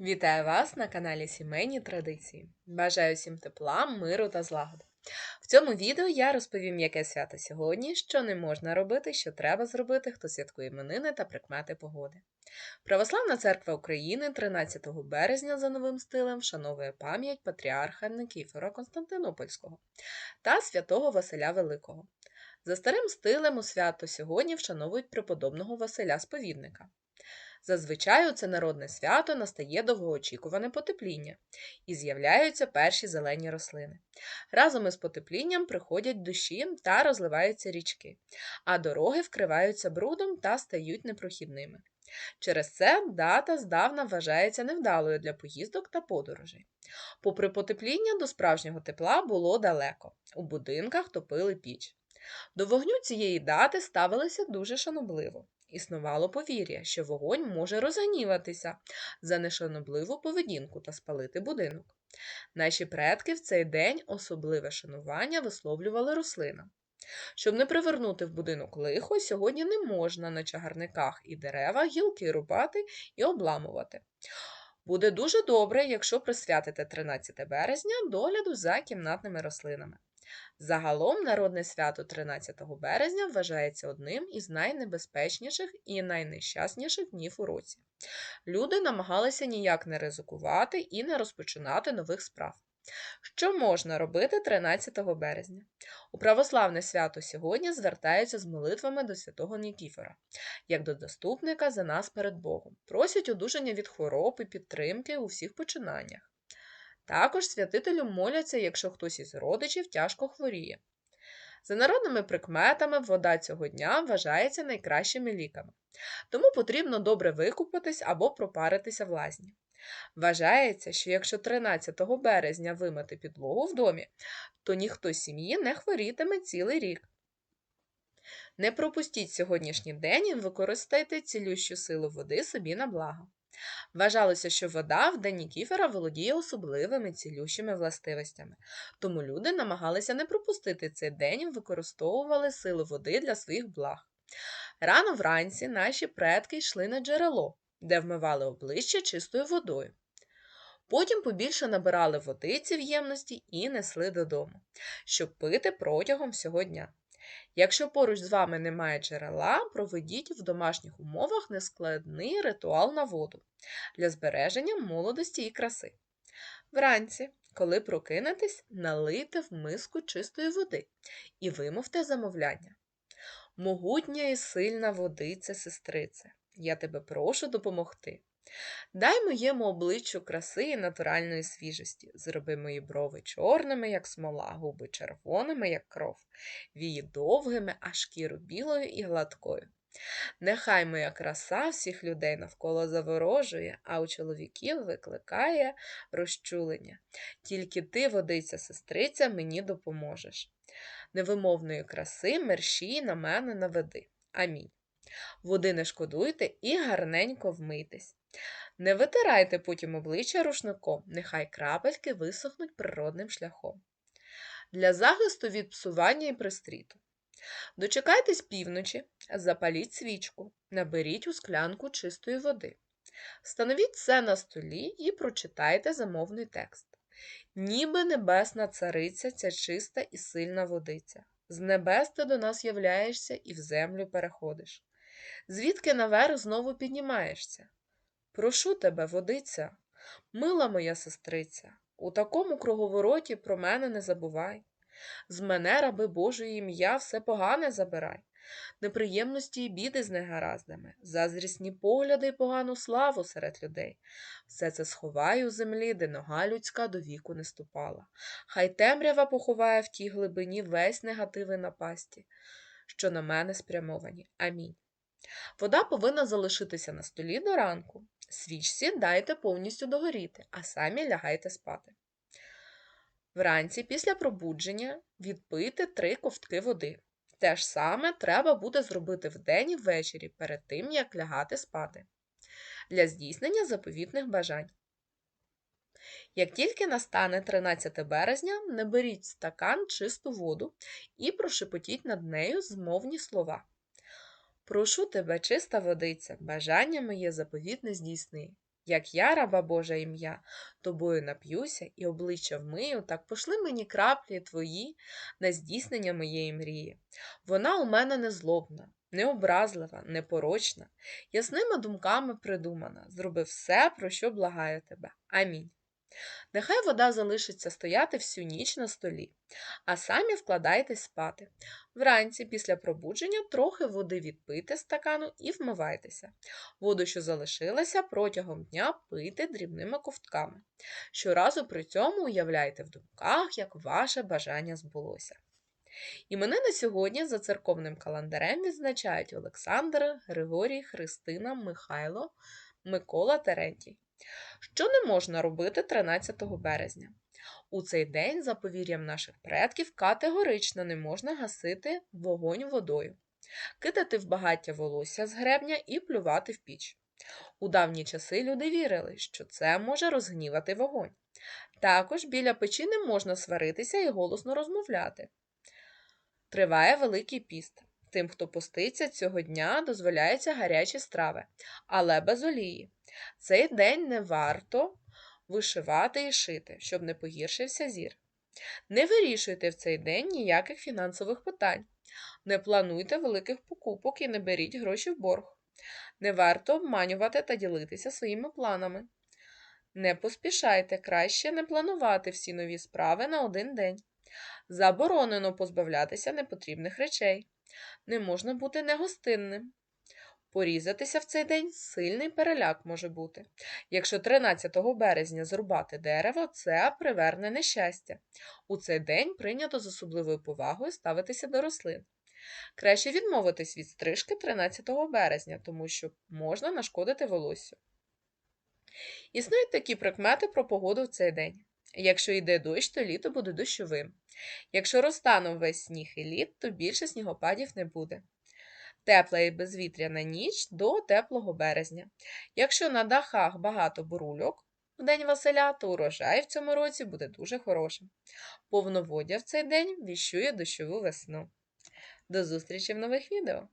Вітаю вас на каналі Сімейні Традиції. Бажаю всім тепла, миру та злагоди. В цьому відео я розповім, яке свято сьогодні, що не можна робити, що треба зробити, хто святкує іменини та прикмети погоди. Православна церква України 13 березня за новим стилем вшановує пам'ять патріарха Никіфора Константинопольського та святого Василя Великого. За старим стилем у свято сьогодні вшановують преподобного Василя Сповідника. Зазвичай у це народне свято настає довгоочікуване потепління і з'являються перші зелені рослини. Разом із потеплінням приходять дощі та розливаються річки, а дороги вкриваються брудом та стають непрохідними. Через це дата здавна вважається невдалою для поїздок та подорожей. Попри потепління, до справжнього тепла було далеко, у будинках топили піч. До вогню цієї дати ставилися дуже шанобливо. Існувало повір'я, що вогонь може розгніватися за нешанобливу поведінку та спалити будинок. Наші предки в цей день особливе шанування висловлювали рослинам. Щоб не привернути в будинок лихо, сьогодні не можна на чагарниках і деревах гілки рубати і обламувати. Буде дуже добре, якщо присвятите 13 березня догляду за кімнатними рослинами. Загалом народне свято 13 березня вважається одним із найнебезпечніших і найнещасніших днів у році. Люди намагалися ніяк не ризикувати і не розпочинати нових справ. Що можна робити 13 березня? У православне свято сьогодні звертаються з молитвами до святого Нікіфора, як до заступника за нас перед Богом, просять одужання від хвороб і підтримки у всіх починаннях. Також святителю моляться, якщо хтось із родичів тяжко хворіє. За народними прикметами, вода цього дня вважається найкращими ліками, тому потрібно добре викупатись або пропаритися в лазні. Вважається, що якщо 13 березня вимити підлогу в домі, то ніхто з сім'ї не хворітиме цілий рік. Не пропустіть сьогоднішній день і використайте цілющу силу води собі на благо. Вважалося, що вода в день Нікіфера володіє особливими цілющими властивостями, тому люди намагалися не пропустити цей день і використовували силу води для своїх благ. Рано вранці наші предки йшли на джерело, де вмивали обличчя чистою водою. Потім побільше набирали водиці в ємності і несли додому, щоб пити протягом всього дня. Якщо поруч з вами немає джерела, проведіть в домашніх умовах нескладний ритуал на воду для збереження молодості і краси. Вранці, коли прокинетесь, налийте в миску чистої води і вимовте замовляння. Могутня і сильна водиця, сестрице, я тебе прошу допомогти. Дай моєму обличчю краси і натуральної свіжості, зроби мої брови чорними, як смола, губи червоними, як кров, вії довгими, а шкіру білою і гладкою. Нехай моя краса всіх людей навколо заворожує, а у чоловіків викликає розчулення. Тільки ти, водиця, сестриця, мені допоможеш. Невимовної краси мерщій на мене наведи. Амінь. Води не шкодуйте і гарненько вмийтесь. Не витирайте потім обличчя рушником, нехай крапельки висохнуть природним шляхом. Для захисту від псування і пристріту. Дочекайтесь півночі, запаліть свічку, наберіть у склянку чистої води. Встановіть це на столі і прочитайте замовний текст. Ніби небесна цариця, ця чиста і сильна водиця. З небес ти до нас являєшся і в землю переходиш. Звідки наверх знову піднімаєшся? Прошу тебе, водиця, мила моя сестриця, у такому круговороті про мене не забувай. З мене, раби Божої ім'я, все погане забирай, неприємності і біди з негараздами, заздрісні погляди й погану славу серед людей. Все це сховай у землі, де нога людська до віку не ступала. Хай темрява поховає в тій глибині весь негативи напасті, що на мене спрямовані. Амінь. Вода повинна залишитися на столі до ранку. Свічці дайте повністю догоріти, а самі лягайте спати. Вранці після пробудження відпийте три ковтки води. Те ж саме треба буде зробити вдень і ввечері перед тим, як лягати спати, для здійснення заповітних бажань. Як тільки настане 13 березня, наберіть стакан чисту воду і прошепотіть над нею змовні слова. Прошу тебе, чиста водиця, бажання моє заповітне здійсни. Як я, раба Божа ім'я, тобою нап'юся і обличчя вмию, так пошли мені краплі твої на здійснення моєї мрії. Вона у мене не злобна, необразлива, непорочна, ясними думками придумана. Зроби все, про що благаю тебе. Амінь. Нехай вода залишиться стояти всю ніч на столі, а самі вкладайтесь спати. Вранці, після пробудження, трохи води відпийте з стакану і вмивайтеся. Воду, що залишилася, протягом дня пийте дрібними ковтками. Щоразу при цьому уявляйте в думках, як ваше бажання збулося. Іменини сьогодні за церковним календарем відзначають Олександр, Григорій, Христина, Михайло, Микола Терентій. Що не можна робити 13 березня? У цей день, за повір'ям наших предків, категорично не можна гасити вогонь водою, кидати в багаття волосся з гребня і плювати в піч. У давні часи люди вірили, що це може розгнівати вогонь. Також біля печі не можна сваритися і голосно розмовляти. Триває Великий піст. Тим, хто поститься цього дня, дозволяються гарячі страви, але без олії. Цей день не варто вишивати і шити, щоб не погіршився зір. Не вирішуйте в цей день ніяких фінансових питань. Не плануйте великих покупок і не беріть гроші в борг. Не варто обманювати та ділитися своїми планами. Не поспішайте краще не планувати всі нові справи на один день. Заборонено позбавлятися непотрібних речей. Не можна бути негостинним. Порізатися в цей день сильний переляк може бути. Якщо 13 березня зрубати дерево, це приверне нещастя. У цей день прийнято з особливою повагою ставитися до рослин. Краще відмовитись від стрижки 13 березня, тому що можна нашкодити волоссю. Існують такі прикмети про погоду в цей день. Якщо йде дощ, то літо буде дощовим. Якщо розтане весь сніг і лід, то більше снігопадів не буде. Тепла і безвітряна ніч до теплого березня. Якщо на дахах багато бурульок в день Василя, то урожай в цьому році буде дуже хорошим. Повноводя в цей день віщує дощову весну. До зустрічі в нових відео!